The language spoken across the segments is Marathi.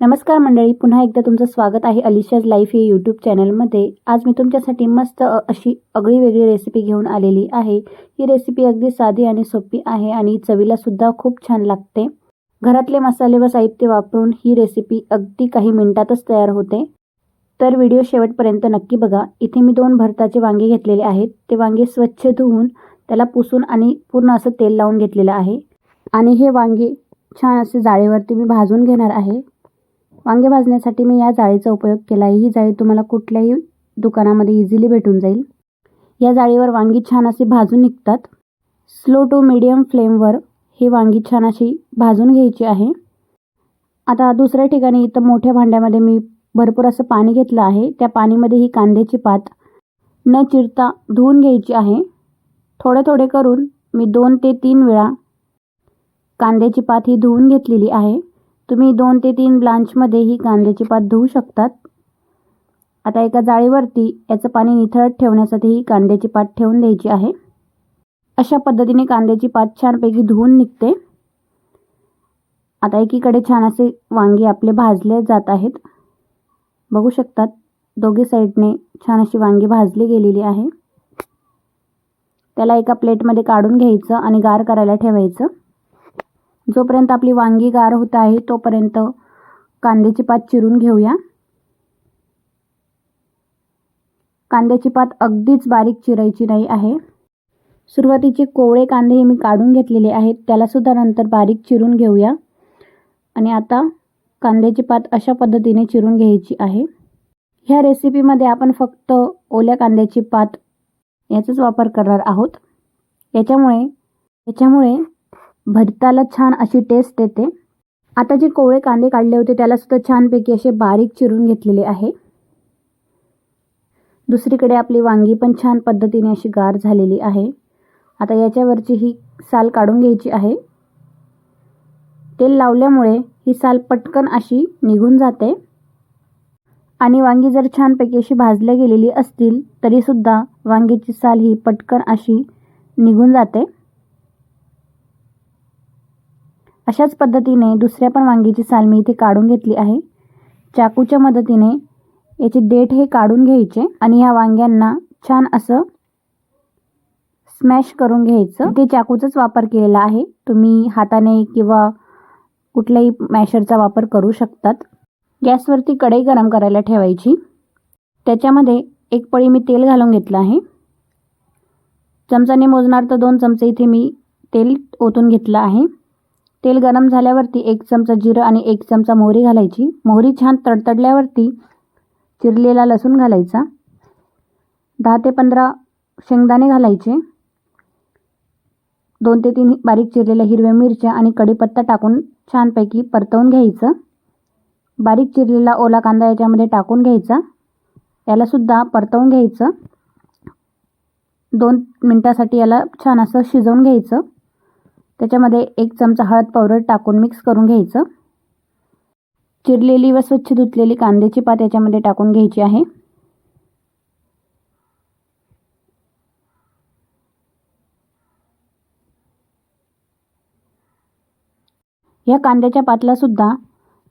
नमस्कार मंडळी पुन्हा एकदा तुमचं स्वागत आहे अलिशाज लाईफ या यूट्यूब चॅनलमध्ये आज मी तुमच्यासाठी मस्त अशी अगळी वेगळी रेसिपी घेऊन आलेली आहे. ही रेसिपी अगदी साधी आणि सोपी आहे आणि चवीला सुद्धा खूप छान लागते. घरातले मसाले व साहित्य वापरून ही रेसिपी अगदी काही मिनिटातच तयार होते. तर व्हिडिओ शेवटपर्यंत नक्की बघा. इथे मी दोन भरताचे वांगे घेतलेले आहेत. ते वांगे स्वच्छ धुवून त्याला पुसून आणि पूर्ण असं तेल लावून घेतलेलं आहे. आणि हे वांगे छान असे जाळीवरती मी भाजून घेणार आहे. वांगे भाजण्यासाठी मी या जाळीचा उपयोग केला आहे ही जाळी तुम्हाला कुठल्याही दुकानामध्ये इझिली भेटून जाईल. या जाळीवर वांगी छान अशी भाजून निघतात. स्लो टू मिडियम फ्लेमवर ही वांगी छान अशी भाजून घ्यायची आहे. आता दुसऱ्या ठिकाणी इथं मोठ्या भांड्यामध्ये मी भरपूर असं पाणी घेतलं आहे. त्या पाणीमध्ये ही कांद्याची पात न चिरता धुवून घ्यायची आहे. थोडे थोडे करून मी दोन ते तीन वेळा कांद्याची पात ही धुवून घेतलेली आहे. तुम्ही दोन ते तीन ब्लांचमध्ये ही कांद्याची पात धुवू शकतात. आता एका जाळीवरती याचं पाणी निथळत ठेवण्यासाठी ही कांद्याची पात ठेवून द्यायची आहे. अशा पद्धतीने कांद्याची पात छानपैकी धुवून निघते. आता एकीकडे छान असे वांगे आपले भाजले जात आहेत. बघू शकतात दोघी साईडने छान अशी वांगी भाजली गेलेली आहे. त्याला एका प्लेटमध्ये काढून घ्यायचं आणि गार करायला ठेवायचं. जोपर्यंत आपली वांगी गार होत आहे तोपर्यंत कांद्याची पात चिरून घेऊया. कांद्याची पात अगदीच बारीक चिरायची नाही आहे. सुरुवातीचे कोवळे कांदे हे मी काढून घेतलेले आहेत त्यालासुद्धा नंतर बारीक चिरून घेऊया. आणि आता कांद्याची पात अशा पद्धतीने चिरून घ्यायची आहे. ह्या रेसिपीमध्ये आपण फक्त ओल्या कांद्याची पात याचाच वापर करणार आहोत. याच्यामुळे याच्यामुळे भरताला छान अशी टेस्ट येते. आता जे कोवळे कांदे काढले होते त्याला सुद्धा छानपैकी असे बारीक चिरून घेतलेले आहे. दुसरीकडे आपली वांगी पण छान पद्धतीने अशी गार झालेली आहे. आता याच्यावरची ही साल काढून घ्यायची आहे. तेल लावल्यामुळे ही साल पटकन अशी निघून जाते. आणि वांगी जर छानपैकी अशी भाजल्या गेलेली असतील तरीसुद्धा वांगीची साल ही पटकन अशी निघून जाते. अशाच पद्धतीने दुसऱ्या पण वांगीची साल मी इथे काढून घेतली आहे. चाकूच्या मदतीने याचे देठ हे काढून घ्यायचे आणि या वांग्यांना छान असं स्मॅश करून घ्यायचं. ते चाकूचाच वापर केलेला आहे. तुम्ही हाताने किंवा कुठल्याही मॅशरचा वापर करू शकतात. गॅसवरती कढई गरम करायला ठेवायची. त्याच्यामध्ये एक पळी मी तेल घालून घेतलं आहे. चमचाने मोजणार तर दोन चमचे इथे मी तेल ओतून घेतलं आहे. तेल गरम झाल्यावरती एक चमचा जिरं आणि एक चमचा मोहरी घालायची. मोहरी छान तडतडल्यावरती चिरलेला लसूण घालायचा. दहा ते पंधरा शेंगदाणे घालायचे. दोन ते तीन बारीक चिरलेल्या हिरव्या मिरच्या आणि कढीपत्ता टाकून छानपैकी परतवून घ्यायचं. बारीक चिरलेला ओला कांदा याच्यामध्ये टाकून घ्यायचा. यालासुद्धा परतवून घ्यायचं. दोन मिनटासाठी याला छान असं शिजवून घ्यायचं. त्याच्यामध्ये एक चमचा हळद पावडर टाकून मिक्स करून घ्यायचं. चिरलेली व स्वच्छ धुतलेली कांद्याची पात याच्यामध्ये टाकून घ्यायची आहे. या कांद्याच्या पातला सुद्धा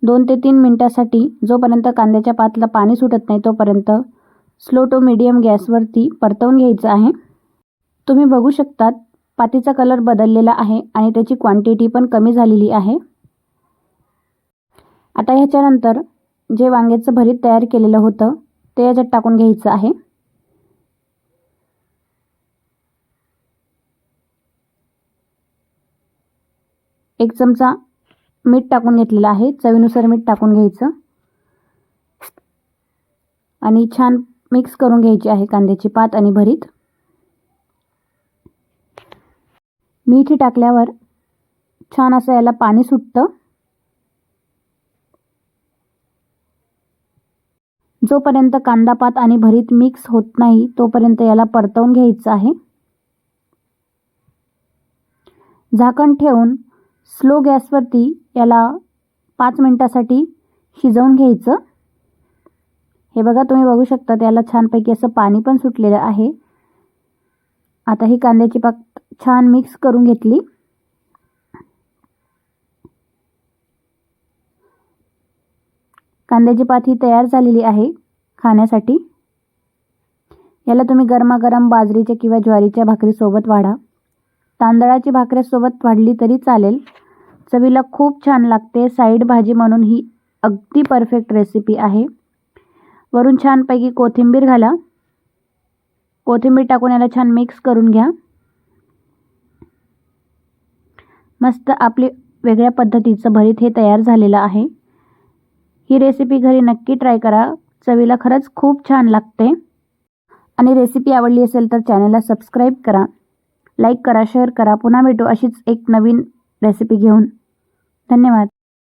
दोन ते तीन मिनटासाठी जोपर्यंत कांद्याच्या पातला पाणी सुटत नाही तोपर्यंत स्लो टू मीडियम गॅसवरती परतवून घ्यायचं आहे. तुम्ही बघू शकतात पातीचा कलर बदललेला आहे आणि त्याची क्वांटिटी पण कमी झालेली आहे. आता ह्याच्यानंतर जे वांग्याचं भरीत तयार केलेलं होतं ते याच्यात टाकून घ्यायचं आहे. एक चमचा मीठ टाकून घेतलेलं आहे चवीनुसार मीठ टाकून घ्यायचं. आणि छान मिक्स करून घ्यायची आहे कांद्याची पात आणि भरीत. मीठ टाकल्यावर छान असं याला पाणी सुटतं. जोपर्यंत कांदा पात आणि भरीत मिक्स होत नाही तोपर्यंत याला परतवून घ्यायचं आहे. झाकण ठेवून स्लो गॅसवरती याला पाच मिनटासाठी शिजवून घ्यायचं. हे बघा तुम्ही बघू शकता त्याला छानपैकी असं पाणी पण सुटलेलं आहे. आता ही कांद्याची पाक छान मिक्स करून घेतली. कांद्याची पात ही तयार झालेली आहे खाण्यासाठी. याला तुम्ही गरमागरम बाजरीच्या किंवा ज्वारीच्या भाकरीसोबत वाढा. तांदळाची भाकऱ्यासोबत वाढली तरी चालेल. चवीला खूप छान लागते. साईड भाजी म्हणून ही अगदी परफेक्ट रेसिपी आहे. वरून छानपैकी कोथिंबीर घाला. कोथिंबीर टाकून याला छान मिक्स करून घ्या. मस्त आपली वेगळ्या पद्धतीचं भरीत हे तयार झालेलं आहे. ही रेसिपी घरी नक्की ट्राय करा. चवीला खरंच खूप छान लागते. आणि रेसिपी आवडली असेल तर चॅनलला सबस्क्राईब करा. लाईक करा शेअर करा. पुन्हा भेटू अशीच एक नवीन रेसिपी घेऊन. धन्यवाद.